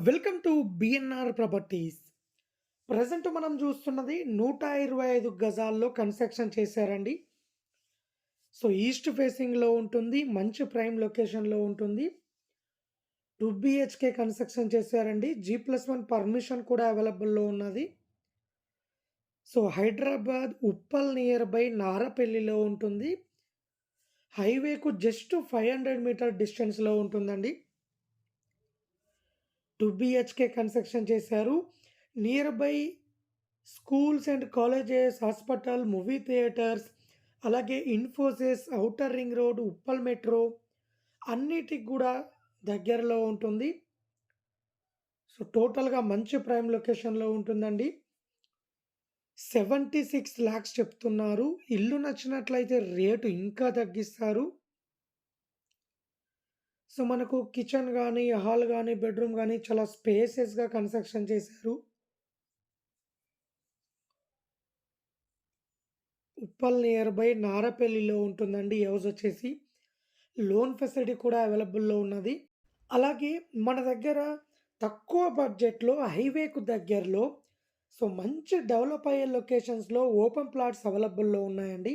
Welcome to BNR properties present మనం చూస్తున్నది నూట ఇరవై ఐదు గజాల్లో కన్స్ట్రక్షన్ చేశారండి. సో ఈస్ట్ ఫేసింగ్లో ఉంటుంది మంచి ప్రైమ్ లొకేషన్లో ఉంటుంది. టూ బిహెచ్కే కన్స్ట్రక్షన్ చేశారండి. జీ ప్లస్ వన్ పర్మిషన్ కూడా అవైలబుల్లో ఉన్నది. So Hyderabad Uppal near by నారపల్లిలో ఉంటుంది. హైవేకు జస్ట్ ఫైవ్ హండ్రెడ్ మీటర్ డిస్టెన్స్లో ఉంటుందండి. టూ బిహెచ్కే కన్స్ట్రక్షన్ చేశారు. Near by schools and colleges hospital movie theatres అలాగే Infosys outer ring road Uppal metro అన్నిటికి కూడా దగ్గరలో ఉంటుంది. సో టోటల్గా మంచి ప్రైమ్ లొకేషన్లో ఉంటుందండి. సెవెంటీ సిక్స్ ల్యాక్స్ చెప్తున్నారు. ఇల్లు నచ్చినట్లయితే రేటు ఇంకా తగ్గిస్తారు. సో మనకు కిచెన్ కానీ హాల్ కానీ బెడ్రూమ్ కానీ చాలా స్పేసెస్గా కన్స్ట్రక్షన్ చేశారు. ఉప్పల్ నియర్ బై నారపల్లిలో ఉంటుందండి. హౌస్ వచ్చేసి లోన్ ఫెసిలిటీ కూడా అవైలబుల్లో ఉన్నది. అలాగే మన దగ్గర తక్కువ బడ్జెట్లో హైవేకు దగ్గరలో సో మంచి డెవలప్ అయ్యే లొకేషన్స్లో ఓపెన్ ప్లాట్స్ అవైలబుల్లో ఉన్నాయండి.